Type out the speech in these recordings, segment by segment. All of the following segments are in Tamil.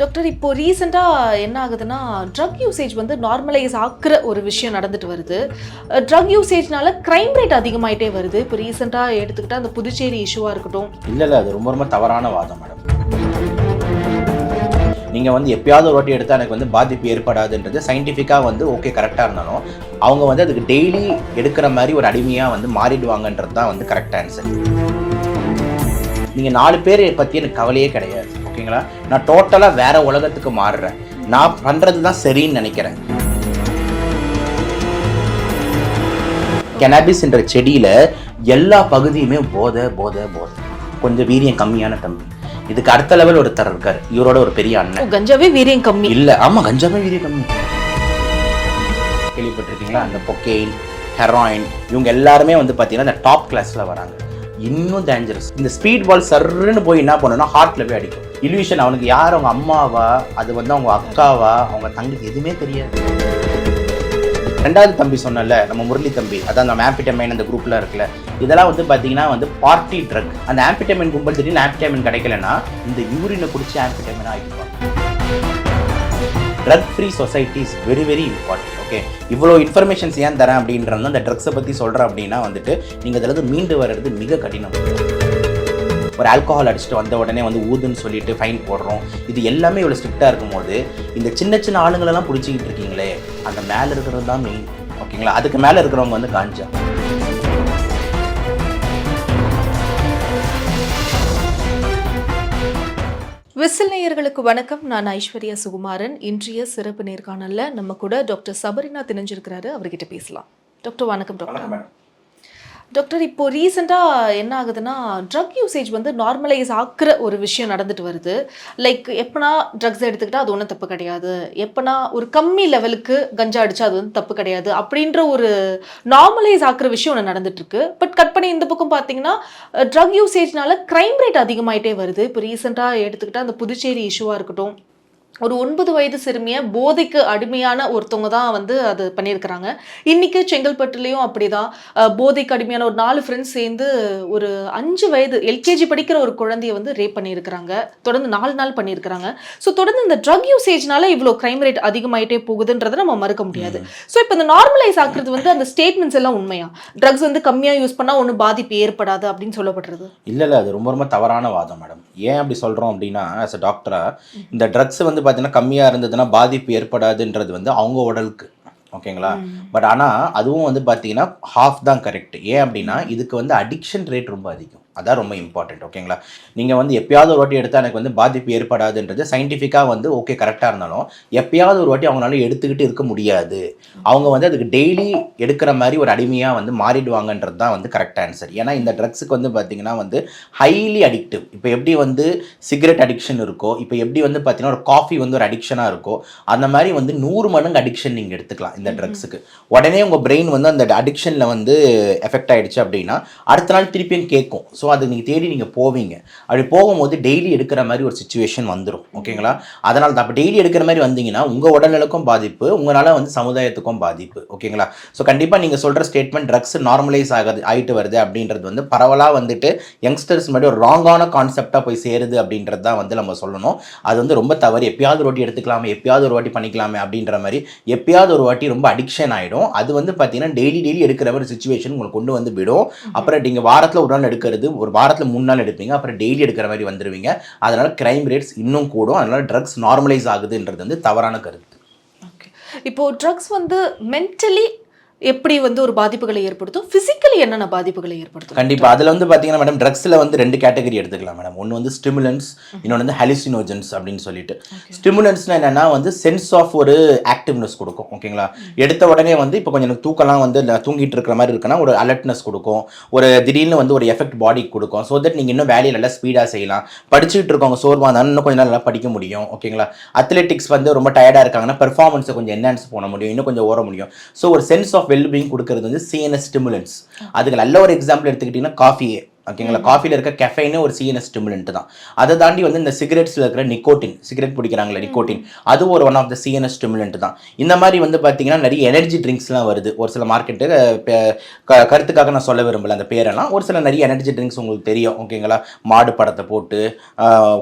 டாக்டர் இப்போ ரீசெண்டாக என்ன ஆகுதுன்னா ட்ரக் யூசேஜ் வந்து நார்மலைஸ் ஆக்குற ஒரு விஷயம் நடந்துட்டு வருது. ட்ரக் யூசேஜ்னால க்ரைம் ரேட் அதிகமாயிட்டே வருது. இப்போ ரீசெண்டாக எடுத்துக்கிட்டால் அந்த புதுச்சேரி இஷ்யூவாக இருக்கட்டும். இல்லை இல்லை அது ரொம்ப ரொம்ப தவறான வாதம் மேடம். நீங்கள் வந்து எப்பயாவது ஒரு வாட்டி எடுத்தால் எனக்கு வந்து பாதிப்பு ஏற்படாதுன்றது சயின்டிஃபிக்காக வந்து ஓகே கரெக்டாக இருந்தாலும் அவங்க வந்து அதுக்கு டெய்லி எடுக்கிற மாதிரி ஒரு அடிமையாக வந்து மாறிடுவாங்கன்றது தான் வந்து கரெக்ட் ஆன்சர் நீங்கள் நாலு பேர் பற்றி எனக்கு கவலையே கிடையாது. ஓகேங்களா? நான் டோட்டலாக வேற உலகத்துக்கு மாறுறேன். நான் பண்ணுறது தான் சரின்னு நினைக்கிறேன். கெனாபிஸ் என்ற செடியில் எல்லா பகுதியுமே போதை போதை போதை. கொஞ்சம் வீரியம் கம்மியான தம்பி. இதுக்கு அடுத்த லெவல் ஒருத்தர் இருக்காரு. இவரோட ஒரு பெரிய அண்ணன். கஞ்சாவே வீரியம் கம்மி. இல்ல ஆமா கஞ்சாவே வீரியம் கம்மி. கேள்விப்பட்டிருக்கீங்களா? அந்த பொக்கெயின் ஹெராயின் இவங்க எல்லாருமே வந்து பார்த்தீங்கன்னா இந்த டாப் கிளாஸ்ல வராங்க. இன்னும் டேஞ்சரஸ் இந்த ஸ்பீட் பால் சர்ன்னு போய் என்ன பண்ணுன்னா ஹார்ட்ல போய் அடிக்கும். இல்யூஷன் அவனுக்கு யார்? அவங்க அம்மாவா? அது வந்து அவங்க அக்காவா? அவங்க தங்கிக்கு எதுவுமே தெரியாது. ரெண்டாவது தம்பி சொன்னல நம்ம முரளி தம்பி. அதான் அந்த ஆம்பிட்டமைன் அந்த குரூப்பில் இருக்குல்ல. இதெல்லாம் வந்து பார்த்தீங்கன்னா வந்து பார்ட்டி ட்ரக் அந்த ஆம்பிட்டமைன் கும்பல் திடீர்னு ஆம்பிட்டமைன் கிடைக்கலன்னா இந்த யூரினை குடிச்சு ஆம்பிட்டமைன் ஆகிடுவாங்க drug free society is very very important okay இவ்வளோ இன்ஃபர்மேஷன்ஸ் ஏன் தரேன் அப்படின்றது அந்த ட்ரக்ஸை பற்றி சொல்கிறேன் அப்படின்னா வந்துட்டு நீங்கள் அதில் மீண்டு வர்றது மிக கடினம். ஒரு ஆல்கஹால் அடிச்சுட்டு வந்த உடனே வந்து ஊதுன்னு சொல்லிட்டு ஃபைன் போடுறோம். இது எல்லாமே இவ்வளோ ஸ்ட்ரிக்டாக இருக்கும்போது இந்த சின்ன சின்ன ஆளுங்களெல்லாம் பிடிச்சிக்கிட்டு இருக்கீங்களே அந்த மேலே இருக்கிறது தான் மெயின் ஓகேங்களா அதுக்கு மேலே இருக்கிறவங்க வந்து காஞ்சா. விசில் நேயர்களுக்கு வணக்கம். நான் ஐஸ்வர்யா சுகுமாரன். இன்றைய சிறப்பு நேர்காணல்ல நம்ம கூட டாக்டர் சபரினா திணிஞ்சிருக்கிறாரு அவர்கிட்ட பேசலாம். டாக்டர் வணக்கம் டாக்டர். டாக்டர் இப்போ ரீசெண்டாக என்ன ஆகுதுன்னா ட்ரக் யூசேஜ் வந்து நார்மலைஸ் ஆக்குற ஒரு விஷயம் நடந்துட்டு வருது. லைக் எப்போனா ட்ரக்ஸ் எடுத்துக்கிட்டால் அது ஒன்றும் தப்பு கிடையாது. எப்போனா ஒரு கம்மி லெவலுக்கு கஞ்சா அடிச்சா அது வந்து தப்பு கிடையாது. அப்படின்ற ஒரு நார்மலைஸ் ஆக்குற விஷயம் ஒன்று நடந்துட்டு இருக்கு. பட் கட் பண்ணி இந்த பக்கம் பார்த்தீங்கன்னா ட்ரக் யூசேஜ்னால க்ரைம் ரேட் அதிகமாயிட்டே வருது. இப்போ ரீசெண்டாக எடுத்துக்கிட்டால் அந்த புதுச்சேரி இஷ்யூவாக இருக்கட்டும். ஒரு ஒன்பது வயது சிறுமியை போதைக்கு அடிமையான ஒருத்தவங்க தான் வந்து அது பண்ணியிருக்கிறாங்க. இன்னைக்கு செங்கல்பட்டுலேயும் அப்படிதான். அஹ், போதைக்கு அடிமையான ஒரு நாலு ஃப்ரெண்ட்ஸ் சேர்ந்து ஒரு அஞ்சு வயது எல்கேஜி படிக்கிற ஒரு குழந்தைய வந்து ரேப் பண்ணியிருக்கிறாங்க. தொடர்ந்து நாலு நாள் பண்ணியிருக்கிறாங்க. ஸோ தொடர்ந்து இந்த ட்ரக் யூசேஜ்னால இவ்வளோ க்ரைம் ரேட் அதிகமாயிட்டே போகுதுன்றதை நம்ம மறுக்க முடியாது. ஸோ இப்போ இந்த நார்மலைஸ் ஆக்குறது வந்து அந்த ஸ்டேட்மெண்ட்ஸ் எல்லாம் உண்மையா? ட்ரக்ஸ் வந்து கம்மியாக யூஸ் பண்ணால் ஒன்றும் பாதிப்பு ஏற்படாது அப்படின்னு சொல்லப்படுறது? இல்லை இல்லை அது ரொம்ப ரொம்ப தவறான வாதம் மேடம் ஏன் அப்படி சொல்கிறோம் அப்படின்னா ஆஸ் அ டாக்டராக இந்த ட்ரக்ஸ் வந்து பார்த்தீங்கன்னா கம்மியாக இருந்ததுன்னா பாதிப்பு ஏற்படாதுன்றது வந்து அவங்க உடலுக்கு ஓகேங்களா? பட் ஆனால் அதுவும் வந்து பார்த்தீங்கன்னா ஹாஃப் தான் கரெக்ட் ஏன் அப்படின்னா இதுக்கு வந்து அடிக்ஷன் ரேட் ரொம்ப அதிகம். அதான் ரொம்ப இம்பார்ட்டன்ட் ஓகேங்களா நீங்கள் வந்து எப்பயாவது ஒரு வாட்டி எடுத்தால் எனக்கு வந்து பாதிப்பு ஏற்படாதுன்றது சயின்டிஃபிக்காக வந்து ஓகே கரெக்டாக இருந்தாலும் எப்பயாவது ஒரு வாட்டி அவங்களால எடுத்துக்கிட்டு இருக்க முடியாது. அவங்க வந்து அதுக்கு டெய்லி எடுக்கிற மாதிரி ஒரு அடிமையாக வந்து மாறிடுவாங்கன்றது தான் வந்து கரெக்ட் ஆன்சர் ஏன்னா இந்த ட்ரக்ஸுக்கு வந்து பார்த்தீங்கன்னா வந்து ஹைலி அடிக்டிவ் இப்போ எப்படி வந்து சிகரெட் அடிக்ஷன் இருக்கோ இப்போ எப்படி வந்து பார்த்தீங்கன்னா ஒரு காஃபி வந்து ஒரு அடிக்ஷனாக இருக்கோ அந்த மாதிரி வந்து நூறு மடங்கு அடிக்ஷன் நீங்கள் எடுத்துக்கலாம் இந்த ட்ரக்ஸுக்கு உடனே உங்கள் பிரெயின் வந்து அந்த அடிக்ஷனில் வந்து எஃபெக்ட் ஆயிடுச்சு அப்படின்னா அடுத்த நாள் திருப்பியும் கேட்கும். ஸோ அது நீங்கள் தேடி நீங்கள் போவீங்க. அப்படி போகும்போது டெய்லி எடுக்கிற மாதிரி ஒரு சுச்சுவேஷன் வந்துடும் ஓகேங்களா அதனால் தான். அப்போ டெய்லி எடுக்கிற மாதிரி வந்தீங்கன்னா உங்கள் உடல்நலக்கும் பாதிப்பு உங்களால் வந்து சமுதாயத்துக்கும் பாதிப்பு. ஓகேங்களா ஸோ கண்டிப்பாக நீங்கள் சொல்கிற ஸ்டேட்மெண்ட் ட்ரக்ஸ் நார்மலைஸ் ஆகுது ஆயிட்டு வருது அப்படின்றது வந்து பரவலாக வந்துட்டு யங்ஸ்டர்ஸ் முன்னாடி ஒரு ராங்கான கான்செப்டாக போய் சேருது அப்படின்றது தான் வந்து நம்ம சொல்லணும். அது வந்து ரொம்ப தவறு. எப்பயாவது ஒரு வாட்டி எடுத்துக்கலாமே எப்பயாவது ஒரு வாட்டி பண்ணிக்கலாமே அப்படின்ற மாதிரி எப்பயாவது ஒரு வாட்டி ரொம்ப அடிக்ஷன் ஆகிடும் அது வந்து பார்த்தீங்கன்னா டெய்லி டெய்லி எடுக்கிற மாதிரி சுச்சுவேஷன் உங்களுக்கு கொண்டு வந்து விடும். அப்புறம் நீங்கள் வாரத்தில் ஒரு நாள் எடுக்கிறது ஒரு வாரத்தில் மூணு நாள் எடுப்பீங்க அப்புறம் டெய்லி எடுக்கிற மாதிரி வந்துடுவீங்க அதனால் க்ரைம் ரேட்ஸ் இன்னும் கூடும். அதனால் ட்ரக்ஸ் நார்மலைஸ் ஆகுதுன்றது வந்து தவறான கருத்து. ஓகே இப்போ ட்ரக்ஸ் வந்து மென்டலி எப்படி வந்து ஒரு பாதிப்புகளை ஏற்படுத்தும்? ஃபிசிக்கலி என்னென்ன பாதிப்புகளை ஏற்படுத்தும்? கண்டிப்பாக அதில் வந்து பார்த்தீங்கன்னா மேடம் ட்ரக்ஸில் வந்து ரெண்டு கேட்டகரி எடுத்துக்கலாம் மேடம் ஒன்று வந்து ஸ்டிமுலன்ஸ் இன்னொன்று வந்து ஹலிசினோஜன்ஸ் அப்படின்னு சொல்லிட்டு. ஸ்டிமுலன்ஸ்னா என்னன்னா வந்து சென்ஸ் ஆஃப் ஒரு ஆக்டிவ்னஸ் கொடுக்கும் ஓகேங்களா எடுத்த உடனே வந்து இப்போ கொஞ்சம் எனக்கு தூக்கம்லாம் வந்து தூங்கிட்டு இருக்கிற மாதிரி இருக்குன்னா ஒரு அலர்ட்னஸ் கொடுக்கும். ஒரு திடீர்னு வந்து ஒரு எஃபெக்ட் பாடிக்கு கொடுக்கும். ஸோ தட் நீங்கள் இன்னும் வேலையை நல்லா ஸ்பீடாக செய்யலாம். படிச்சுட்டு இருக்கவங்க சோர்வாக இருந்தாலும் இன்னும் கொஞ்சம் நல்லா படிக்க முடியும் ஓகேங்களா அத்லெட்டிக்ஸ் வந்து ரொம்ப டயர்டாக இருக்காங்கன்னா பெர்ஃபார்மன்ஸை கொஞ்சம் என்ஹான்ஸ் பண்ண முடியும் இன்னும் கொஞ்சம் ஓட முடியும். ஸோ ஒரு சென்ஸ் ஆஃப் வெல்பீயிங் கொடுக்கறது வந்து சிஎன்எஸ் ஸ்டிமுலன்ஸ் அதுக்கு நல்ல ஒரு எக்ஸாம்பிள் எடுத்துக்கிட்டிங்கன்னா காஃபியே ஓகேங்களா? காஃபியில் இருக்க கெஃபைனே ஒரு சிஎன்எஸ் ஸ்டிமுலண்ட் தான். அதை தாண்டி வந்து இந்த சிகரெட்ஸில் இருக்கிற நிக்கோட்டின் சிகரெட் பிடிக்கிறாங்களே நிக்கோட்டின் அது ஒரு one of the CNS stimulant தான். இந்த மாதிரி வந்து பார்த்தீங்கன்னா நிறைய எனர்ஜி ட்ரிங்க்ஸ்லாம் வருது. ஒரு சில மார்க்கெட்டு கருத்துக்காக நான் சொல்ல விரும்பல அந்த பேரெல்லாம். ஒரு சில நிறைய எனர்ஜி ட்ரிங்க்ஸ் உங்களுக்கு தெரியும் ஓகேங்களா? மாடு படத்தை போட்டு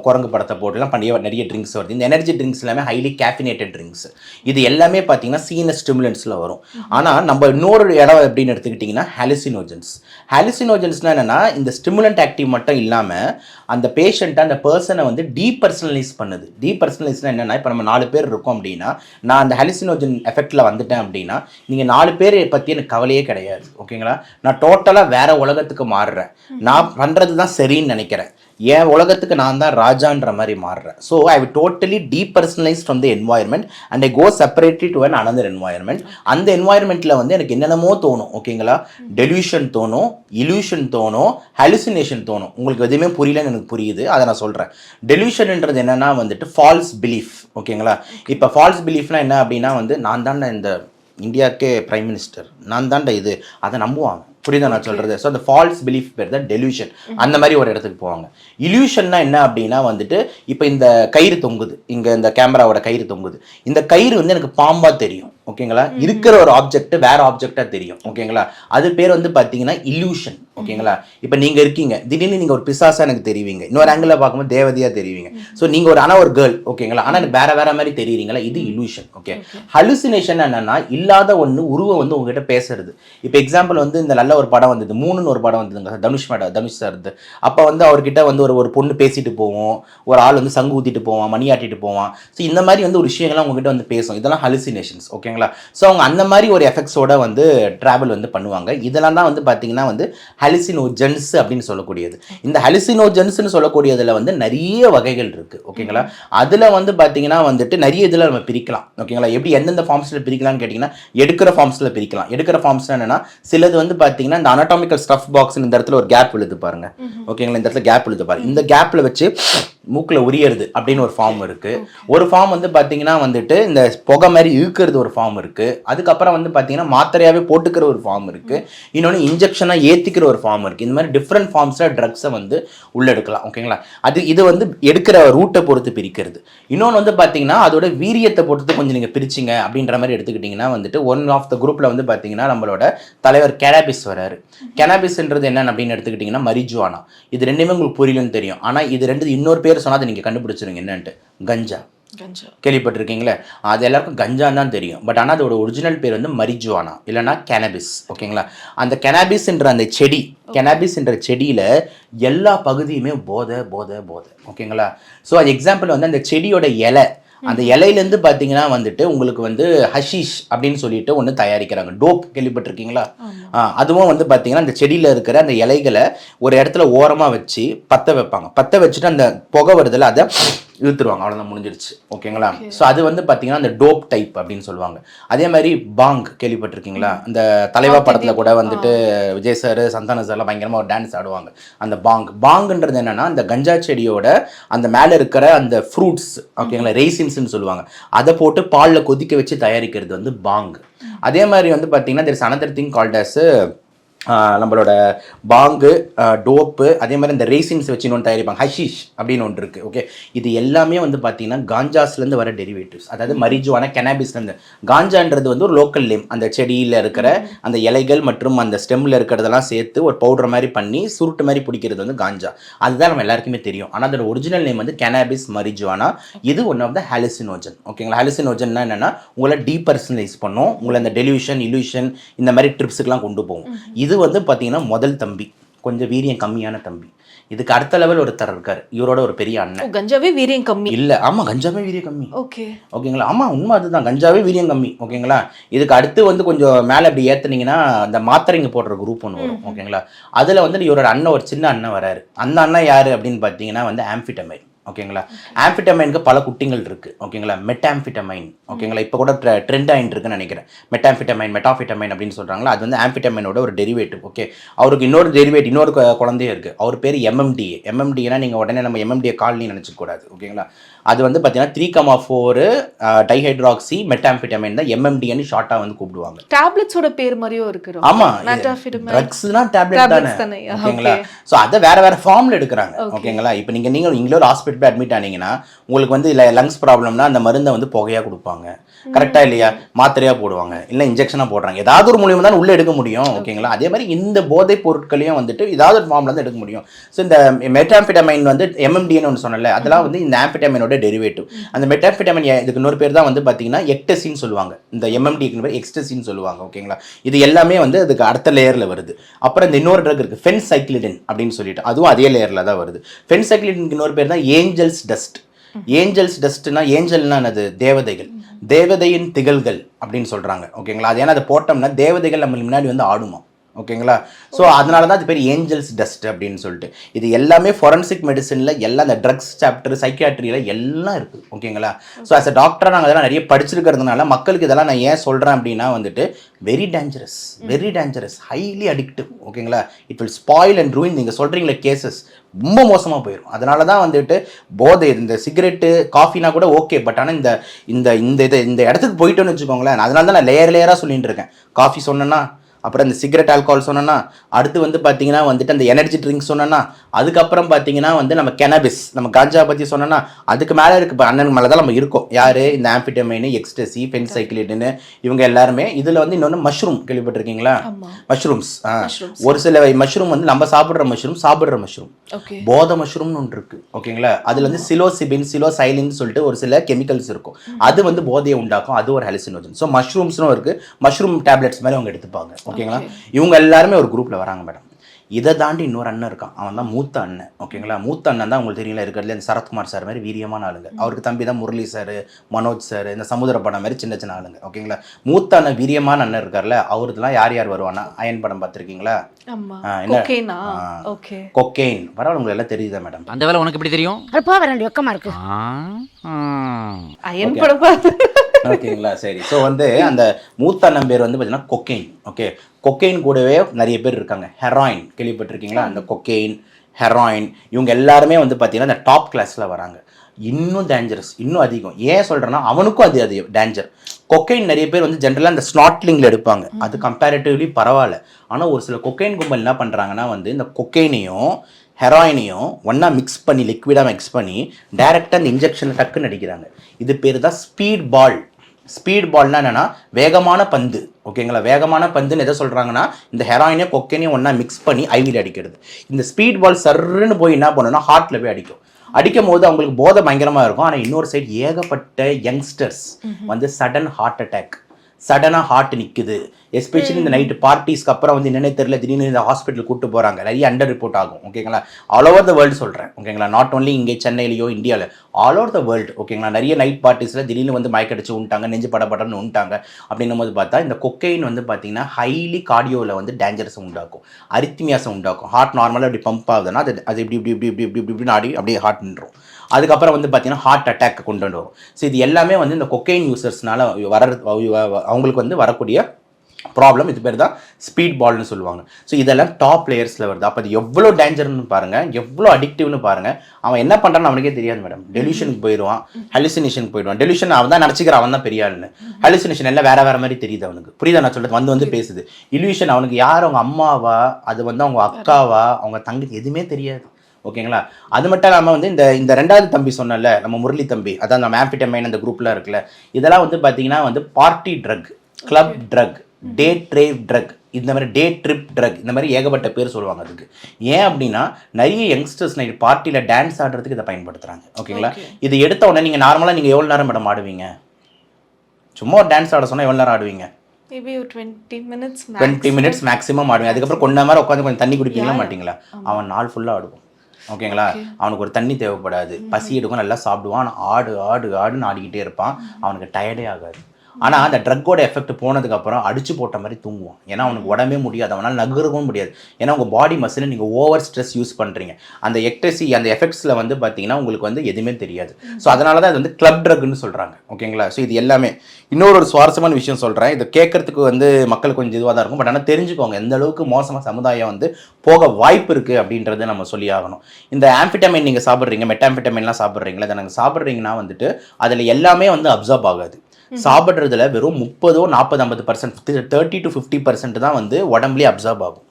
குரங்கு படத்தை போட்டுலாம் பண்ணி நிறைய ட்ரிங்க்ஸ் வருது. இந்த எனர்ஜி ட்ரிங்க்ஸ் எல்லாமே ஹைலி கேஃபினேட்டட் ட்ரிங்க்ஸ் இது எல்லாமே பார்த்தீங்கன்னா சிஎன்எஸ் ஸ்டிமுலன்ஸில் வரும். ஆனால் நம்ம இன்னொரு இடம் எப்படின்னு எடுத்துக்கிட்டிங்கன்னா ஹாலிசினோஜன்ஸ் ஹாலிசினோஜன்ஸ்னால் என்னென்னா இந்த ஸ்டிமுலண்ட் ஆக்டிவ் மட்டும் இல்லாமல் அந்த பேஷண்ட்டை அந்த பர்சனை வந்து டீபர்சனலைஸ் பண்ணுது. டீபர்சனலைஸ்னால் என்னென்னா இப்போ நம்ம நாலு பேர் இருக்கோம் அப்படின்னா நான் அந்த ஹாலிசினோஜன் எஃபெக்டில் வந்துட்டேன் அப்படின்னா நீங்கள் நாலு பேர் பற்றி எனக்கு கவலையே கிடையாது. ஓகேங்களா நான் டோட்டலாக வேறு உலகத்துக்கு மாறுறேன். நான் பண்ணுறது தான் சரின்னு நினைக்கிறேன். என் உலகத்துக்கு நான் தான் ராஜான்ற மாதிரி மாறுறேன். So I will totally depersonalise from the environment and I go separately to an another environment அந்த என்வாயர்மெண்ட்டில் வந்து எனக்கு என்னென்னமோ தோணும் ஓகேங்களா டெலியூஷன் தோணும் இல்யூஷன் தோணும் ஹாலுசினேஷன் தோணும். உங்களுக்கு எதுவுமே புரியலன்னு எனக்கு புரியுது அதை நான் சொல்கிறேன் டெலியூஷன்ன்றது என்னென்னா வந்துட்டு ஃபால்ஸ் பிலீஃப் ஓகேங்களா இப்போ ஃபால்ஸ் பிலீஃப்னா என்ன அப்படின்னா வந்து நான் தான் இந்த இந்தியாவுக்கே பிரைம் மினிஸ்டர் நான் தான்டா இது அதை நம்புவாங்க. புரியுதா நான் சொல்றது? ஸோ அந்த ஃபால்ஸ் பிலீஃப் பேர் தான் டெலியூஷன் அந்த மாதிரி ஒரு இடத்துக்கு போவாங்க. இல்யூஷன்னா என்ன அப்படின்னா வந்துட்டு இப்போ இந்த கயிறு தொங்குது. இங்கே இந்த கேமராவோட கயிறு தொங்குது. இந்த கயிறு வந்து எனக்கு பாம்பா தெரியும். ஓகேங்களா? இருக்கிற ஒரு ஆப்ஜெக்ட் வேற ஆப்ஜெக்டா தெரியும். ஓகேங்களா? அது பேர் வந்து பார்த்தீங்கன்னா இல்யூஷன் ஓகேங்களா? இப்போ நீங்க இருக்கீங்க. திடீர்னு நீங்க ஒரு பிசாசா எனக்கு தெரிவிங்க. இன்னொரு ஆங்கிள் பார்க்கும்போது தேவதையா தெரிவிங்க. ஸோ நீங்க ஒரு ஆனா ஒரு கேர்ள் ஓகேங்களா? ஆனா எனக்கு வேற வேற மாதிரி தெரியுறீங்களா? இது இல்யூஷன் ஓகே. ஹலுசினேஷன் என்னன்னா இல்லாத ஒண்ணு உருவம் வந்து உங்ககிட்ட பேசுறது. இப்போ எக்ஸாம்பிள் வந்து இந்த நல்ல ஒரு படம் வந்தது. மூணுன்னு ஒரு படம் வந்ததுங்க. தனுஷ் மேடம் தனுஷ் சார் அப்போ வந்து அவர்கிட்ட வந்து ஒரு ஒரு பொண்ணு பேசிட்டு போவோம். ஒரு ஆள் வந்து சங்கு ஊத்திட்டு போவான் மணியாட்டிட்டு போவான். ஸோ இந்த மாதிரி வந்து ஒரு விஷயங்கள்லாம் உங்ககிட்ட வந்து பேசும் இதெல்லாம் ஹலுசினேஷன்ஸ் ஓகேங்களா ஸோ அவங்க அந்த மாதிரி ஒரு எஃபெக்ட்ஸோட வந்து ட்ராவல் வந்து பண்ணுவாங்க. இதெல்லாம் தான் வந்து பார்த்தீங்கன்னா வந்து ஹலிசினோஜென்ஸ் அப்படின்னு சொல்லக்கூடியது. இந்த ஹலிசினோஜென்ஸ்னு சொல்லக்கூடியதில் வந்து நிறைய வகைகள் இருக்குது ஓகேங்களா அதில் வந்து பார்த்தீங்கன்னா வந்துட்டு நிறைய இதில் நம்ம பிரிக்கலாம் ஓகேங்களா எப்படி எந்தெந்த ஃபார்ம்ஸில் பிரிக்கலாம்னு கேட்டிங்கன்னா எடுக்கிற ஃபார்ம்ஸில் பிரிக்கலாம். எடுக்கிற ஃபார்ம்ஸ் என்னன்னா சிலது வந்து பார்த்தீங்கன்னா இந்த அனாட்டாமிக்கல் ஸ்டஃப் பாக்ஸ் இந்த இடத்துல ஒரு கேப் விழுது பாருங்க. ஓகேங்களா இந்த இடத்துல கேப் விழுது பாருங்க. இந்த கேப்பில் வச்சு மூக்கில் உரியறது அப்படின்னு ஒரு ஃபார்ம் இருக்கு. ஒரு ஃபார்ம் வந்து பார்த்தீங்கன்னா வந்துட்டு இந்த புகை மாதிரி இழுக்கிறது ஒரு ஃபார்ம் இருக்கு. அதுக்கப்புறம் வந்து பார்த்தீங்கன்னா மாத்திரையாவே போட்டுக்கிற ஒரு ஃபார்ம் இருக்கு. இன்னொன்று இன்ஜெக்ஷனாக ஏற்றிக்கிற ஒரு ஃபார்ம் இருக்கு. இந்த மாதிரி டிஃப்ரெண்ட் ஃபார்ம்ஸில் ட்ரக்ஸை வந்து உள்ளெடுக்கலாம். ஓகேங்களா அது இது வந்து எடுக்கிற ரூட்டை பொறுத்து பிரிக்கிறது. இன்னொன்று வந்து பார்த்தீங்கன்னா அதோட வீரியத்தை பொறுத்து கொஞ்சம் நீங்கள் பிரிச்சிங்க அப்படின்ற மாதிரி எடுத்துக்கிட்டிங்கன்னா வந்துட்டு ஒன் ஆஃப் த குரூப்பில் வந்து பார்த்தீங்கன்னா நம்மளோட தலைவர் கெனாபிஸ் வராரு. கெனாபிஸ்ன்றது என்னன்னு அப்படின்னு எடுத்துக்கிட்டிங்கன்னா மரிஜுவானா இது ரெண்டுமே உங்களுக்கு புரியலன்னு தெரியும். ஆனால் இது ரெண்டு இன்னொரு பேர் சொன்னால் அதை நீங்கள் கண்டுபிடிச்சிருங்க என்னன்ட்டு. கஞ்சா. கஞ்சா. கேள்விப்பட்டிருக்கீங்களே? அது எல்லாருக்கும் கஞ்சான்னு தான் தெரியும். பட் ஆனால் அதோட ஒரிஜினல் பேர் வந்து மரிஜுவானா. இல்லைன்னா கெனபிஸ் ஓகேங்களா? அந்த கெனாபிஸ்ன்ற அந்த செடி கெனாபிஸ்ன்ற செடியில் எல்லா பகுதியுமே போதை போதை போதை. ஓகேங்களா? ஸோ அது எக்ஸாம்பிள் வந்து அந்த செடியோட இலை அந்த இலையிலேருந்து பார்த்தீங்கன்னா வந்துட்டு உங்களுக்கு வந்து ஹஷீஷ் அப்படின்னு சொல்லிட்டு ஒன்று தயாரிக்கிறாங்க. டோப் கேள்விப்பட்டிருக்கீங்களா? அதுவும் வந்து பார்த்தீங்கன்னா அந்த செடியில் இருக்கிற அந்த இலைகளை ஒரு இடத்துல ஓரமாக வச்சு பற்ற வைப்பாங்க. பற்ற வச்சுட்டு அந்த புகை வருதுல அதை இழுத்துருவாங்க. அவ்வளோதான் முடிஞ்சிருச்சு. ஓகேங்களா? ஸோ அது வந்து பார்த்தீங்கன்னா அந்த டோப் டைப் அப்படின்னு சொல்லுவாங்க. அதே மாதிரி பாங் கேள்விப்பட்டிருக்கீங்களா? அந்த தலைவா படத்தில் கூட வந்துட்டு விஜய் சார் சந்தான சார்லாம் பயங்கரமாக ஒரு டான்ஸ் ஆடுவாங்க. அந்த பாங். பாங்குன்றது என்னன்னா அந்த கஞ்சா செடியோட அந்த மேலே இருக்கிற அந்த ஃப்ரூட்ஸ் ஓகேங்களா ரெய்சின்ஸ்னு சொல்லுவாங்க. அதை போட்டு பாலில் கொதிக்க வச்சு தயாரிக்கிறது வந்து பாங் அதே மாதிரி வந்து பார்த்தீங்கன்னா தெர் சனதர் அனதர் திங் கால்ட் அஸ் நம்மளோட பாங்கு டோப்பு அதே மாதிரி இந்த ரேசின்ஸ் வச்சு இன்னொன்று தயாரிப்பாங்க. ஹஷீஷ் அப்படின்னு ஒன்று இருக்குது ஓகே இது எல்லாமே வந்து பார்த்தீங்கன்னா காஞ்சாஸ்லேருந்து வர டெரிவேட்டிவ்ஸ் அதாவது மரிஜுவான கெனாபிஸ்லேருந்து காஞ்சான்றது வந்து ஒரு லோக்கல் நேம் அந்த செடியில் இருக்கிற அந்த இலைகள் மற்றும் அந்த ஸ்டெம்மில் இருக்கிறதெல்லாம் சேர்த்து ஒரு பவுடர் மாதிரி பண்ணி சுருட்டு மாதிரி பிடிக்கிறது வந்து காஞ்சா. அதுதான் நம்ம எல்லாருக்குமே தெரியும். ஆனால் அதோட ஒரிஜினல் நேம் வந்து கெனாபிஸ் மரிஜுவானா இது ஒன் ஆஃப் த ஹாலிசினோஜன் ஓகேங்களா ஹாலிசினோஜன்னா என்னன்னா உங்களை டீபர்சனலைஸ் பண்ணும். உங்களை அந்த டெலியூஷன் இல்யூஷன் இந்த மாதிரி ட்ரிப்ஸுக்கெலாம் கொண்டு போகும். இது வந்து பார்த்தீங்கன்னா முதல் தம்பி. கொஞ்சம் வீரியம் கம்மியான தம்பி. இதுக்கு அடுத்த லெவல் ஒருத்தர் இருக்கார். இவரோட ஒரு பெரிய அண்ணன். கஞ்சாவே வீரியம் கம்மி. இல்ல ஆமா கஞ்சாவே வீரியம் கம்மி. ஓகே. ஓகேங்களா? ஆமா உண்மை அதுதான். கஞ்சாவே வீரியம் கம்மி. ஓகேங்களா? இதுக்கு அடுத்து வந்து கொஞ்சம் மேலே அப்படி ஏத்துனீங்கன்னா அந்த மாத்திரைங்க போடுற குரூப் ஒன்று வரும். ஓகேங்களா? அதுல வந்து இவரோட அண்ணன் ஒரு சின்ன அண்ணன் வராரு. அந்த அண்ணன் யாரு அப்படின்னு பார்த்தீங்கன்னா வந்து ஆம்பிட்டமைன் ஓகேங்களா? ஆம்பிட்டமைனுக்கு பல குட்டிங்கள் இருக்குது ஓகேங்களா? மெட்டாம்பிட்டமைன் ஓகேங்களா? இப்போ கூட ட்ரெண்ட் ஆகிட்டு இருக்குன்னு நினைக்கிறேன். மெட்டாம்பிட்டமைன் மெட்டாஃபிட்டமைன் அப்படின்னு சொல்கிறாங்களா அது வந்து ஆம்பிட்டமைனோட ஒரு டெரிவேட்டிவ் ஓகே அவருக்கு இன்னொரு டெரிவேட் இன்னொரு குழந்தையே இருக்குது அவர் பேர் எம்எம்டிஏ எம்எம்டிஏனா நீங்கள் உடனே நம்ம எம்எம்டிஏ காலனி நினச்சிக்கூடாது ஓகேங்களா? அது வந்து பார்த்தீங்கன்னா three comma four dihydroxy methamphetamine தான் எம்எம்டின்னு ஷார்ட்டாக வந்து கூப்பிடுவாங்க. டேப்லெட்ஸோட பேர் மாதிரியும் இருக்கு ஆமா ட்ரக்ஸ்னா டேப்லெட் தானே தானே, ஓகேங்களா. ஸோ அதை வேற வேற ஃபார்ம்ல எடுக்கிறாங்க ஓகேங்களா? இப்போ நீங்க நீங்க நீங்களே ஒரு ஹாஸ்பிட்டல் அட்மிட் ஆனீங்கன்னா உங்களுக்கு வந்து இல்லை லங்ஸ் ப்ராப்ளம்னா அந்த மருந்தை வந்து புகையா கொடுப்பாங்க. கரெக்டா இல்லையா? மாத்திரையா போடுவாங்க இல்ல இன்ஜெக்ஷனா போடுறாங்க. ஏதாவது ஒரு மூலியமா தான் உள்ள எடுக்க முடியும் ஓகேங்களா? அதே மாதிரி இந்த போதைப் பொருட்களையும் வந்துட்டு ஏதாவது ஒரு ஃபார்ம்ல இருந்து எடுக்க முடியும். ஸோ இந்த மெட்டாம்பிட்டமைன் வந்து எம்எம்டின்னு ஒன்று சொன்னல அதெல்லாம் வந்து இந்த ஆம்பிட்டமைனோட டெரிவேட்டிவ் அந்த மெட்டாம்பிட்டமைன் இதுக்கு இன்னொரு பேர் தான் வந்து பாத்தீங்கன்னா எக்டசின்னு சொல்லுவாங்க. இந்த எம்எம்டிக்கு பேர் எக்ஸ்டசின்னு சொல்லுவாங்க ஓகேங்களா இது எல்லாமே வந்து அதுக்கு அடுத்த லேயர்ல வருது. அப்புறம் இந்த இன்னொரு ட்ரக் இருக்கு ஃபென் சைக்ளிடின் அப்படின்னு சொல்லிட்டு. அதுவும் அதே லேயர்ல தான் வருது. ஃபென் சைக்ளிடினுக்கு இன்னொரு பேர் தான் ஏஞ்சல்ஸ் டஸ்ட் ஏஞ்சல்ஸ் டஸ்ட்னா ஏஞ்சல்னா என்னது? தேவதைகள். தேவதையின் திகழ்கள் அப்படின்னு சொல்றாங்க ஓகேங்களா அது ஏன்னா அதை போட்டோம்னா தேவதைகள் நம்ம முன்னாடி வந்து ஆடுமா? ஓகேங்களா? ஸோ அதனால தான் அது பேர் ஏஞ்சல்ஸ் டஸ்ட் அப்படின்னு சொல்லிட்டு. இது எல்லாமே ஃபொரன்சிக் மெடிசனில் எல்லாம் இந்த ட்ரக்ஸ் சாப்டர் சைக்கியாட்ரியில் எல்லாம் இருக்குது ஓகேங்களா? ஸோ அஸ் அ டாக்டராக நாங்கள் அதெல்லாம் நிறைய படிச்சிருக்கிறதுனால மக்களுக்கு இதெல்லாம் நான் ஏன் சொல்கிறேன் அப்படின்னா வந்துட்டு very dangerous very dangerous highly addictive ஓகேங்களா? It will spoil and ruin நீங்கள் சொல்கிறீங்களே கேசஸ் ரொம்ப மோசமாக போயிடும் அதனால தான் வந்துட்டு போதை இந்த சிகரெட்டு காஃபினா கூட ஓகே பட் ஆனால் இந்த இந்த இந்த இது இந்த இடத்துக்கு போயிட்டோன்னு வச்சுக்கோங்களேன் அதனால தான் நான் லேயர் லேயராக சொல்லிட்டு இருக்கேன். காஃபி சொன்னேன்னா அப்புறம் இந்த சிகரெட் ஆல்கஹால் சொன்னேன்னா அடுத்து வந்து பார்த்தீங்கன்னா வந்துட்டு அந்த எனர்ஜி ட்ரிங்க் சொன்னேன்னா அதுக்கப்புறம் பார்த்தீங்கன்னா வந்து நம்ம கெனபிஸ் நம்ம காஞ்சா பற்றி சொன்னோன்னா அதுக்கு மேலே இருக்கு இப்போ அண்ணன் மேலே தான் நம்ம இருக்கோம். யார்? இந்த ஆம்பிட்டமைனு எக்ஸ்டசி ஃபென்சைக்ளிட்னு இவங்க எல்லாருமே. இதில் வந்து இன்னொன்று மஷ்ரூம் கேள்விப்பட்டிருக்கீங்களா? மஷ்ரூம்ஸ். ஒரு சில மஷ்ரூம் வந்து நம்ம சாப்பிட்ற மஷ்ரூம் சாப்பிட்ற மஷ்ரூம் போத மஷ்ரூம்னு ஒன்று இருக்கு. ஓகேங்களா? அதுல வந்து சிலோசிபின் சிலோசைலின் சொல்லிட்டு ஒரு சில கெமிக்கல்ஸ் இருக்கும். அது வந்து போதையை உண்டாக்கும். அது ஒரு ஹெலிசினோஜன் ஸோ மஷ்ரூம்ஸ்னும் இருக்கு. மஷ்ரூம் டேப்லெட்ஸ் மாதிரி அவங்க எடுத்துப்பாங்க. ஓகேங்களா? இவங்க எல்லாருமே ஒரு குரூப்ல வராங்க மேடம் இதை தாண்டி இன்னொரு அண்ணன் இருக்கான். அவன் தான் மூத்த அண்ணன் ஓகேங்களா? மூத்த அண்ணன் தான் உங்களுக்கு தெரியல இருக்கிறதுல இந்த சரத்குமார் சார் மாதிரி வீரியமான ஆளுங்க. அவருக்கு தம்பி தான் முரளி சார் மனோஜ் சார் இந்த சமுதிர படம் மாதிரி சின்ன சின்ன ஆளுங்க ஓகேங்களா? மூத்த அண்ணன் வீரியமான அண்ணன் இருக்கார்ல அவருக்குலாம் யார் யார் வருவானா அயன் படம் பார்த்துருக்கீங்களா? என்ன? ஓகேனா ஆ. ஓகே கொக்கெயின் பரவாயில்ல உங்களுக்கு எல்லாம் தெரியுதா மேடம் அந்த வேலை உனக்கு எப்படி தெரியும்? அது போக வேண்டிய வெக்கமா இருக்கு. அயன். படம் பார்த்து ஓகேங்களா? சரி. ஸோ வந்து அந்த மூத்த அண்ணன் பேர் வந்து பார்த்தீங்கன்னா கொக்கெயின் ஓகே கொக்கெயின் கூடவே நிறைய பேர் இருக்காங்க. ஹெராயின் கேள்விப்பட்டிருக்கீங்களா? அந்த கொக்கெயின் ஹெராயின் இவங்க எல்லாருமே வந்து பார்த்தீங்கன்னா இந்த டாப் கிளாஸில் வராங்க. இன்னும் டேஞ்சரஸ் இன்னும் அதிகம். ஏன் சொல்கிறேன்னா அவனுக்கும் அது அது டேஞ்சர் கொக்கைன் நிறைய பேர் வந்து ஜென்ரலாக இந்த ஸ்நாட்லிங்கில் எடுப்பாங்க. அது கம்பேரிட்டிவ்லி பரவாயில்ல. ஆனால் ஒரு சில கொக்கைன் கும்பல் என்ன பண்ணுறாங்கன்னா வந்து இந்த கொக்கைனையும் ஹெராயினையும் ஒன்றா மிக்ஸ் பண்ணி லிக்விடாக மிக்ஸ் பண்ணி டைரெக்டாக அந்த இன்ஜெக்ஷனில் டக்குன்னு அடிக்கிறாங்க. இது பேர் தான் ஸ்பீட் பால் ஸ்பீட் பால்னா என்னன்னா வேகமான பந்து. ஓகேங்களா வேகமான பந்துன்னு எதை சொல்றாங்கன்னா இந்த ஹெராயினையும் கொக்கைனையும் ஒன்றா மிக்ஸ் பண்ணி ஐவியில் அடிக்கிறது. இந்த ஸ்பீட் பால் சர்ருன்னு போய் என்ன பண்ணுன்னா ஹார்ட்ல போய் அடிக்கும். அடிக்கும் போது அவங்களுக்கு போதை பயங்கரமா இருக்கும். ஆனால் இன்னொரு சைடு ஏகப்பட்ட யங்ஸ்டர்ஸ் வந்து சடன் ஹார்ட் அட்டாக் சடனாக ஹார்ட் நிற்குது எஸ்பெஷலி இந்த நைட்டு பார்ட்டிஸ்க்கு அப்புறம் வந்து என்னன்னே தெரியல திடீர்னு இந்த ஹாஸ்பிட்டல் கூட்டு போகிறாங்க நிறைய அண்டர் ரிப்போர்ட் ஆகும். ஓகேங்களா ஆல் ஓவர் த வேர்ல்டு சொல்கிறேன் ஓகேங்களா நாட் only இங்கே சென்னையிலையோ இந்தியாவில் ஆல் ஓவர் த வேர்ல்டு ஓகேங்களா நிறைய நைட் பார்ட்டிஸில் திடீர்னு வந்து மயக்கடிச்சு உண்டாங்க நெஞ்சு படபடன்னு உண்டாங்க. அப்படின்னும் போது பார்த்தா இந்த கொக்கைன் வந்து பார்த்தீங்கன்னா ஹைலி கார்டியோவில் வந்து டேஞ்சரஸை உண்டாக்கும். அரித்மியாஸை உண்டாக்கும். ஹார்ட் நார்மலாக இப்படி பம்ப் ஆகுதுன்னா அது அது இப்படி இப்படி இப்படி இப்படி இப்படி இப்படி ஆடி அப்படியே ஹார்ட் நின்றும் அதுக்கப்புறம் வந்து பார்த்தீங்கன்னா ஹார்ட் அட்டாக் கொண்டு வரும். ஸோ இது எல்லாமே வந்து இந்த கொக்கைன் யூசர்ஸ்னால வர அவங்களுக்கு வந்து வரக்கூடிய ப்ராப்ளம் இது பேர் தான் ஸ்பீட் பால்னு சொல்லுவாங்க. ஸோ இதெல்லாம் டாப் லேயர்ஸில் வருது. அப்போ அது எவ்வளோ டேஞ்சர்னு பாருங்க எவ்வளோ அடிக்டிவ்னு பாருங்க. அவன் என்ன பண்ணுறான்னு அவனுக்கே தெரியாது மேடம் டெலியூஷனுக்கு போயிடுவான் ஹலுசினேஷனுக்கு போயிடுவான். டெலியூஷன் அவன் தான் நினச்சிக்கிறான் அவன் தான் பெரிய ஆளுன்னு. ஹலுசினேஷன் எல்லாம் வேற வேற மாதிரி தெரியுது அவனுக்கு. புரியுதா நான் சொல்றது? வந்து வந்து பேசுது. இல்யூஷன் அவனுக்கு யார் அவங்க அம்மாவா அது வந்து அவங்க அக்காவா அவங்க தங்கச்சி எதுவுமே தெரியாது. ஓகேங்களா? அது மட்டும் இல்லாமல் வந்து இந்த இந்த ரெண்டாவது தம்பி சொன்னல நம்ம முரளி தம்பி அதான் அந்த ஆம்பிட்டமைன் அந்த குரூப்ல இருக்குல்ல இதெல்லாம் வந்து பார்த்தீங்கன்னா வந்து party drug club drug date ட்ரேவ் drug இந்த மாதிரி டே ட்ரிப் ட்ரக் இந்த மாதிரி ஏகப்பட்ட பேர் சொல்லுவாங்க அதுக்கு. ஏன் அப்படின்னா நிறைய யங்ஸ்டர்ஸ் நைட் பார்ட்டியில் டான்ஸ் ஆடுறதுக்கு இதை பயன்படுத்துறாங்க. ஓகேங்களா. இது எடுத்த உடனே நீங்கள் நார்மலாக நீங்கள் எவ்வளோ நேரம் மேடம் ஆடுவீங்க? சும்மா ஒரு டான்ஸ் ஆட சொன்னால் எவ்வளோ நேரம் ஆடுவீங்க? மேபி ஒரு twenty minutes twenty minutes maximum ஆடுவேன் அதுக்கப்புறம் கொஞ்ச நேரம் உட்காந்து கொஞ்சம் தண்ணி குடிப்பீங்களா மாட்டீங்களா? அவன் நாள் ஃபுல்லாக ஆடுவான். ஓகேங்களா? அவனுக்கு ஒரு தண்ணி தேவைப்படாது. பசி எடுக்கும் நல்லா சாப்பிடுவான். ஆடு ஆடு ஆடுன்னு ஆடிக்கிட்டே இருப்பான். அவனுக்கு டயர்டே ஆகாது. ஆனால் அந்த ட்ரக்கோட எஃபெக்ட் போனதுக்கப்புறம் அடிச்சு போட்ட மாதிரி தூங்குவான். ஏன்னா அவனுக்கு உடம்பே முடியாது. அவனால் நகரவும் முடியாது. ஏன்னா உங்கள் பாடி மசில் நீங்கள் ஓவர் ஸ்ட்ரெஸ் யூஸ் பண்ணுறீங்க அந்த எக்டசி அந்த எஃபெக்ட்ஸில் வந்து பார்த்தீங்கன்னா உங்களுக்கு வந்து எதுவுமே தெரியாது. ஸோ அதனால தான் இது வந்து கிளப் ட்ரக்னு சொல்கிறாங்க ஓகேங்களா? ஸோ இது எல்லாமே. இன்னொரு ஒரு சுவாரஸ்யமான விஷயம் சொல்கிறேன் இது கேட்கறதுக்கு வந்து மக்களுக்கு கொஞ்சம் இதுவாக தான் இருக்கும். பட் ஆனால் தெரிஞ்சுக்கோங்க. எந்த அளவுக்கு மோசமாக சமுதாயம் வந்து போக வாய்ப்பு இருக்குது அப்படின்றத நம்ம சொல்லி ஆகணும். இந்த ஆம்பிட்டமைன் நீங்கள் சாப்பிட்றீங்க மெட்டாம்பிட்டமைன்லாம் சாப்பிட்றீங்களா? அதை நாங்கள் சாப்பிட்றீங்கன்னா வந்துட்டு அதில் எல்லாமே வந்து அப்சர்வ் ஆகாது. சாப்பிட்றதுல வெறும் முப்பதோ நாற்பது ஐம்பது percent thirty to fifty percent தான் வந்து உடம்புலேயே அப்சர்வ் ஆகும்.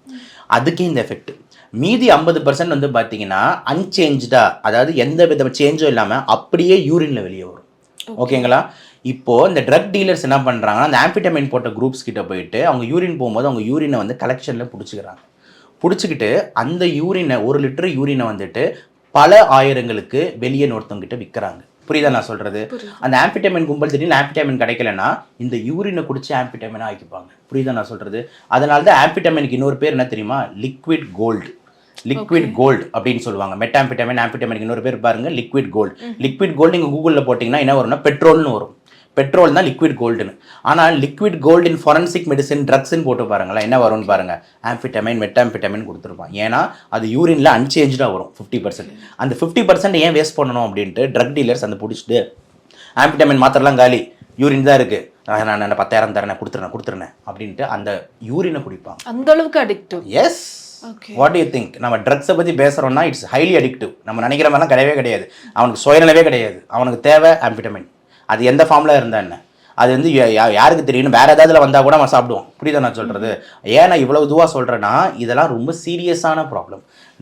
அதுக்கே இந்த எஃபெக்ட் மீதி ஐம்பது பர்சன்ட் வந்து பார்த்தீங்கன்னா அன்சேஞ்சா அதாவது எந்த வித சேஞ்சும் இல்லாமல் அப்படியே யூரின்ல வெளியே வரும். ஓகேங்களா? இப்போ இந்த ட்ரக் டீலர்ஸ் என்ன பண்ணுறாங்கன்னா அந்த ஆம்பிட்டமைன் போட்ட குரூப்ஸ் கிட்ட போயிட்டு அவங்க யூரின் போகும்போது அவங்க யூரினை வந்து கலெக்ஷனில் பிடிச்சிக்கிறாங்க. பிடிச்சிக்கிட்டு அந்த யூரினை ஒரு லிட்டர் யூரினை வந்துட்டு பல ஆயிரங்களுக்கு வெளியே ஒருத்தவங்கிட்ட விற்கிறாங்க புரியுதா நான் சொல்றது? அந்த ஆம்பிட்டமைன் கும்பல் திடீர்னு ஆம்பிட்டமைன் கிடைக்கலன்னா இந்த யூரினை குடிச்சு ஆம்பிட்டமைனா ஆக்கிப்பாங்க. புரியுதா நான் சொல்றது? அதனால தான் ஆம்பிட்டமைனுக்கு இன்னொரு பேர் என்ன தெரியுமா? லிக்விட் கோல்டு லிக்விட் கோல்டு அப்படின்னு சொல்லுவாங்க. மெட்டாம்பிட்டமைன் ஆம்பிட்டமைனுக்கு இன்னொரு பேர் பாருங்க லிக்விட் கோல்டு லிக்விட் கோல்டு நீங்கள் கூகுளில் போட்டிங்கன்னா என்ன வரும்னா பெட்ரோல்னு வரும். பெட்ரோல் தான் லிக்விட் கோல்டுன்னு ஆனால் liquid gold in forensic medicine ட்ரக்ஸ்ன்னு போட்டு பாருங்களேன் என்ன வரும்னு பாருங்க. ஆம்பிட்டமைன் மெட்டாம்பிட்டமைன் கொடுத்துருப்பான். ஏன்னா அது யூரின்ல அன்சேஞ்சாக வரும் ஃபிஃப்டி பர்சன்ட் அந்த ஃபிஃப்டி பர்சன்ட் ஏன் வேஸ்ட் பண்ணணும் அப்படின்ட்டு ட்ரக் டீலர்ஸ் அந்த பிடிச்சிட்டு ஆம்பிட்டமைன் மாத்திரலாம் காலி யூரின் தான் இருக்கு. நான் நான் பத்தாயிரம் தரேன் கொடுத்துறேன் கொடுத்துறேன் அப்படின்ட்டு அந்த யூரினை குடிப்பாங்க. அந்த அளவுக்கு addictive as what you think நம்ம ட்ரக்ஸை பற்றி பேசுகிறோம்னா இட்ஸ் ஹைலி அடிக்டிவ் நம்ம நினைக்கிற மாதிரிலாம் கிடையவே கிடையாது. அவனுக்கு சுயநலவே கிடையாது. அவனுக்கு தேவை ஆம்பிட்டமைன் அது எந்த ஃபார்மில் இருந்தா என்ன? அது வந்து யா- யா- யாருக்கு தெரியும் வேறு ஏதாவதுல வந்தால் கூட நம்ம சாப்பிடுவோம். புரியுதா நான் சொல்கிறது ஏன் நான் இவ்வளோ இதுவாக சொல்கிறேன்னா இதெல்லாம் ரொம்ப சீரியஸான problem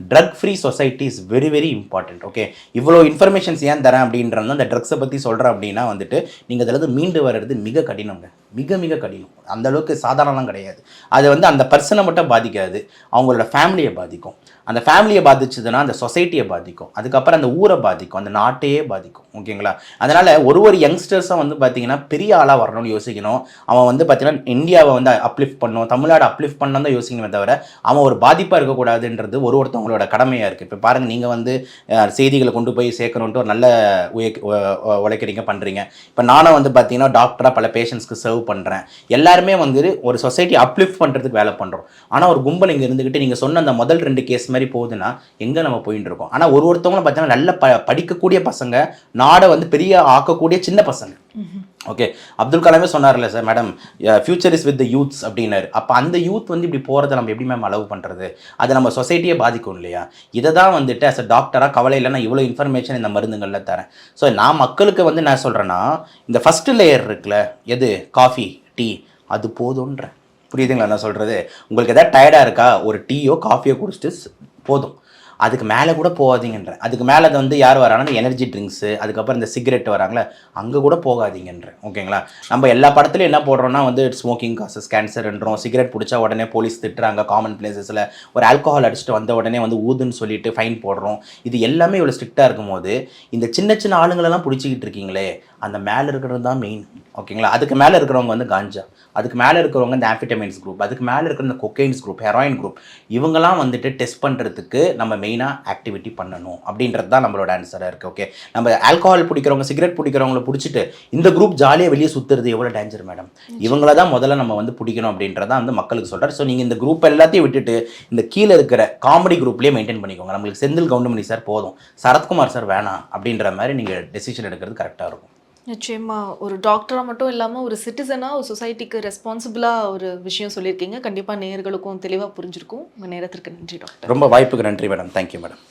drug free society is very very important okay இவ்வளோ இன்ஃபர்மேஷன்ஸ் ஏன் தரேன் அப்படின்றது அந்த ட்ரக்ஸை பற்றி சொல்கிறேன் அப்படின்னா வந்துட்டு நீங்கள் அதில் மீண்டு வர்றது மிக கடினங்க மிக மிக கடினம். அந்தளவுக்கு சாதாரணலாம் கிடையாது. அது வந்து அந்த பர்சனை மட்டும் பாதிக்காது. அவங்களோட ஃபேமிலியை பாதிக்கும். அந்த ஃபேமிலியை பாதிச்சதுன்னா அந்த சொசைட்டியை பாதிக்கும். அதுக்கப்புறம் அந்த ஊரை பாதிக்கும். அந்த நாட்டையே பாதிக்கும். ஓகேங்களா அதனால் ஒரு ஒரு யங்ஸ்டர்ஸும் வந்து பார்த்தீங்கன்னா பெரிய ஆளாக வரணும்னு யோசிக்கணும். அவன் வந்து பார்த்தீங்கன்னா இந்தியாவை வந்து அப்லிஃப்ட் பண்ணணும் தமிழ்நாடு அப்லிஃப்ட் பண்ணணும் தான் யோசிக்கணுமே தவிர அவன் ஒரு பாதிப்பாக இருக்கக்கூடாதுன்றது ஒரு ஒருத்தவங்களோட கடமையாக இருக்குது இப்போ பாருங்கள் நீங்கள் வந்து செய்திகளை கொண்டு போய் சேர்க்கணுன்ட்டு ஒரு நல்ல உய உழைக்கிறீங்க பண்ணுறீங்க இப்போ நானும் வந்து பார்த்தீங்கன்னா டாக்டராக பல பேஷண்ட்ஸ்க்கு சர்வ் பண்ணுறேன் எல்லாருமே வந்து ஒரு சொசைட்டி அப்லிஃப்ட் பண்ணுறதுக்கு வேலை பண்ணுறோம் ஆனால் ஒரு கும்பல் இங்கே இருந்துக்கிட்டு நீங்கள் சொன்ன அந்த முதல் ரெண்டு கேஸ் மாதிரி போகுதுன்னா எங்கே நம்ம போயிட்டு இருக்கோம். ஆனால் ஒரு ஒருத்தவங்களும் பார்த்தீங்கன்னா நல்ல ப படிக்கக்கூடிய பசங்க நாடை வந்து பெரிய ஆக்கக்கூடிய சின்ன பசங்க. ஓகே. அப்துல் கலாமே சொன்னார்ல sir madam future is with the youths அப்படின்னாரு. அப்போ அந்த யூத் வந்து இப்படி போகிறத நம்ம எப்படி மேம் அலோவ் பண்ணுறது அது நம்ம சொசைட்டியை பாதிக்கும் இல்லையா? இதை தான் வந்துட்டு as a டாக்டராக கவலை இல்லை நான் இவ்வளோ இன்ஃபர்மேஷன் இந்த மருந்துகளில் தரேன். ஸோ நான் மக்களுக்கு வந்து நான் சொல்கிறேன்னா இந்த ஃபஸ்ட்டு லேயர் இருக்குல்ல எது? காஃபி டீ அது போதுன்றேன் புரியுதுங்களா நான் சொல்கிறது உங்களுக்கு எதாவது டயர்டாக இருக்கா? ஒரு டீயோ காஃபியோ குடிச்சிட்டு போதும். அதுக்கு மேலே கூட போகாதீங்கன்றேன் அதுக்கு மேலே அது வந்து யார் வராங்கன்னா எனர்ஜி ட்ரிங்க்ஸு அதுக்கப்புறம் இந்த சிகரெட் வராங்களே அங்கே கூட போகாதீங்கன்றேன் ஓகேங்களா? நம்ம எல்லா படத்துலையும் என்ன போடுறோம்னா வந்து ஸ்மோக்கிங் காசஸ் கேன்சர்ன்றோம் சிகரெட் பிடிச்சா உடனே போலீஸ் திட்டுறாங்க காமன் பிளேசஸில் ஒரு ஆல்கஹால் அடிச்சுட்டு வந்த உடனே வந்து ஊதுன்னு சொல்லிட்டு ஃபைன் போடுறோம். இது எல்லாமே இவ்வளோ ஸ்ட்ரிக்டாக இருக்கும்போது இந்த சின்ன சின்ன ஆளுங்களெல்லாம் பிடிச்சிக்கிட்டு இருக்கீங்களே அந்த மேலே இருக்கிறது தான் மெயின் ஓகேங்களா அதுக்கு மேலே இருக்கிறவங்க வந்து காஞ்சா அதுக்கு மேலே இருக்கிறவங்க இந்த ஆம்பிட்டமைன்ஸ் குரூப் அதுக்கு மேலே இருக்கிற இந்த கொக்கைன்ஸ் குரூப் ஹெராயின் குரூப் இவங்கெல்லாம் வந்துட்டு டெஸ்ட் பண்ணுறதுக்கு நம்ம மெயினாக ஆக்டிவிட்டி பண்ணணும். அப்படின்றது தான் நம்மளோட ஆன்சராக இருக்குது ஓகே நம்ம ஆல்கஹால் பிடிக்கிறவங்க சிகரெட் பிடிக்கிறவங்கள பிடிச்சிட்டு இந்த குரூப் ஜாலியாக வெளியே சுற்றுறது எவ்வளோ டேஞ்சர் மேடம் இவங்கள தான் முதல்ல நம்ம வந்து பிடிக்கணும் அப்படின்றத வந்து மக்களுக்கு சொல்கிறார் ஸோ நீங்கள் இந்த குரூப் எல்லாத்தையும் விட்டுட்டு இந்த கீழே இருக்கிற காமெடி குரூப்லேயே மெயின்டைன் பண்ணிக்கோங்க. நம்மளுக்கு செந்தில் கவுண்டமணி சார் போதும். சரத்குமார் சார் வேணாம் அப்படின்ற மாதிரி நீங்கள் டெசிஷன் எடுக்கிறது கரெக்டாக இருக்கும். நிச்சயமாக ஒரு டாக்டராக மட்டும் இல்லாமல் ஒரு சிட்டிசனாக ஒரு சொசைட்டிக்கு ரெஸ்பான்சிபிளாக ஒரு விஷயம் சொல்லியிருக்கீங்க. கண்டிப்பாக நேர்களுக்கும் தெளிவாக புரிஞ்சிருக்கும். உங்கள் நேரத்திற்கு நன்றி டாக்டர் ரொம்ப வாய்ப்புக்கு நன்றி மேடம் தேங்க்யூ மேடம்